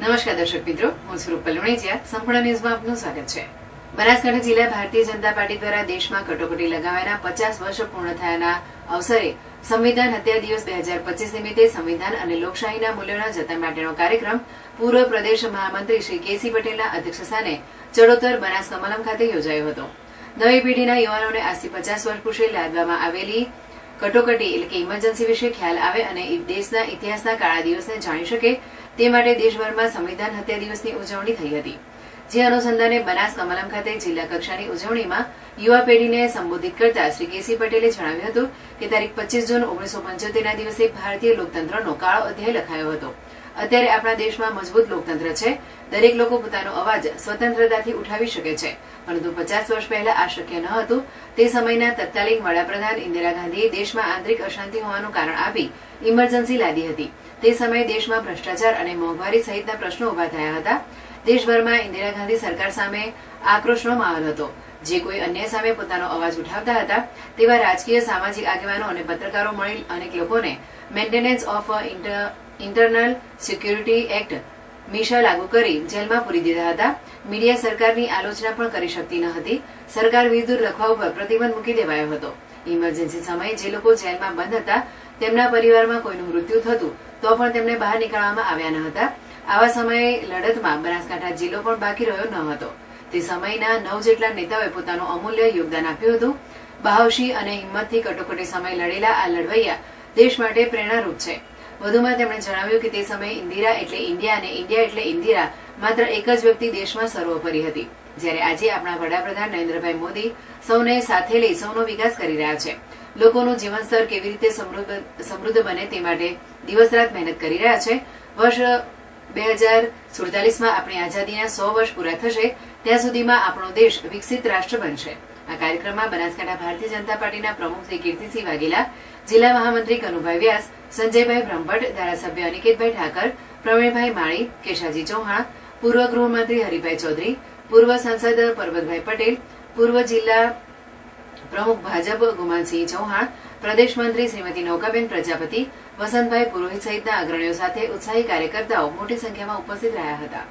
નમસ્કાર દર્શક મિત્રો, હું સ્વરૂપ પલવણીજીયા સંપૂર્ણ ન્યૂઝમાં આપનું સ્વાગત છે. બનાસકાંઠા જિલ્લા ભારતીય જનતા પાર્ટી દ્વારા દેશમાં કટોકટી લગાવ્યાના પચાસ વર્ષ પૂર્ણ થયાના અવસરે સંવિધાન હત્યા દિવસ બે હજાર પચીસ નિમિત્તે સંવિધાન અને લોકશાહીના મૂલ્યોના જતન માટેનો કાર્યક્રમ પૂર્વ પ્રદેશ મહામંત્રી શ્રી કેસી પટેલના અધ્યક્ષસ્થાને ચડોતર બનાસ કમલમ ખાતે યોજાયો હતો. નવી પેઢીના યુવાનોને આજથી પચાસ વર્ષ પૂર્વે લાદવામાં આવેલી કટોકટી એટલે કે ઇમરજન્સી વિશે ખ્યાલ આવે અને દેશના ઇતિહાસના કાળા દિવસને જાણી શકે તે માટે દેશભરમાં સંવિધાન હત્યા દિવસની ઉજવણી થઈ હતી. જે અનુસંધાને બનાસ કમલમ ખાતે જિલ્લા કક્ષાની ઉજવણીમાં યુવા પેઢીને સંબોધિત કરતા શ્રી કેસી પટેલે જણાવ્યું હતું કે તારીખ પચીસ જૂન ઓગણીસો પંચોતેરના દિવસે ભારતીય લોકતંત્રનો કાળો અધ્યાય લખાયો હતો. અત્યારે આપણા દેશમાં મજબૂત લોકતંત્ર છે. દરેક લોકો પોતાનો અવાજ સ્વતંત્રતાથી ઉઠાવી શકે છે. પરંતુ પચાસ વર્ષ પહેલા આ શક્ય ન હતું. તે સમયના તત્કાલીન વડાપ્રધાન ઇન્દિરા ગાંધીએ દેશમાં આંતરિક અશાંતિ હોવાનું કારણ આપી ઇમરજન્સી લાદી હતી. તે સમયે દેશમાં ભ્રષ્ટાચાર અને મોંઘવારી સહિતના પ્રશ્નો ઊભા થયા હતા. દેશભરમાં ઇન્દિરા ગાંધી સરકાર સામે આક્રોશનો માહોલ હતો. જે કોઈ અન્ય સામે પોતાનો અવાજ ઉઠાવતા હતા, તેવા રાજકીય સામાજિક આગેવાનો અને પત્રકારો મળી અનેક લોકોને maintenance of internal security act MISA લાગુ કરી જેલમાં પૂરી દીધા હતા. મીડિયા સરકારની આલોચના પણ કરી શકતી ન હતી. સરકાર વિરુદ્ધ લખવા ઉપર પ્રતિબંધ મૂકી દેવાયો હતો. ઇમરજન્સી સમયે જે લોકો જેલમાં બંધ હતા, તેમના પરિવારમાં કોઈનું મૃત્યુ થતું, તો પણ તેમને બહાર નીકળવામાં આવ્યા ન હતા. આવા સમયે લડતમાં બનાસકાંઠા જિલ્લો પણ બાકી રહ્યો ન હતો. તે સમયના નવ જેટલા નેતાઓએ પોતાનું અમૂલ્ય યોગદાન આપ્યું હતું. બહાવશી અને હિંમતથી કટોકટી સમય લડેલા આ લડવૈયા દેશ માટે પ્રેરણારૂપ છે. વધુમાં તેમણે જણાવ્યું કે તે સમયે ઇન્દિરા એટલે ઇન્ડિયા અને ઇન્ડિયા એટલે ઇન્દિરા માત્ર એક જ વ્યક્તિ દેશમાં સર્વોપરી હતી. જ્યારે આજે આપણા વડાપ્રધાન નરેન્દ્રભાઈ મોદી સૌને સાથે લઈ સૌનો વિકાસ કરી રહ્યા છે. લોકોનું જીવન સ્તર કેવી રીતે સમૃદ્ધ સમૃદ્ધ બને તે માટે દિવસ રાત મહેનત કરી રહ્યા છે. વર્ષ બે હજાર સુડતાલીસમાં આપણી આઝાદીના સો વર્ષ પૂરા થશે, ત્યાં સુધીમાં આપણો દેશ વિકસિત રાષ્ટ્ર બનશે. આ કાર્યક્રમમાં બનાસકાંઠા ભારતીય જનતા પાર્ટીના પ્રમુખ શ્રી કીર્તિસિંહ વાઘેલા, જિલ્લા મહામંત્રી કનુભાઈ વ્યાસ, સંજયભાઈ બ્રહ્મભટ્ટ, ધારાસભ્ય અનિકેતભાઈ ઠાકર, પ્રવીણભાઈ માળી, કેશાજી ચૌહાણ, પૂર્વ ગૃહમંત્રી હરિભાઈ ચૌધરી, પૂર્વ સાંસદ પરબતભાઈ પટેલ, પૂર્વ જિલ્લા પ્રમુખ ભાજપ ગુમાનસિંહ ચૌહાણ, પ્રદેશ મંત્રી શ્રીમતી નૌકાબેન પ્રજાપતિ, વસંતભાઈ પુરોહિત સહિતના અગ્રણીઓ સાથે ઉત્સાહી કાર્યકર્તાઓ મોટી સંખ્યામાં ઉપસ્થિત રહ્યા હતા.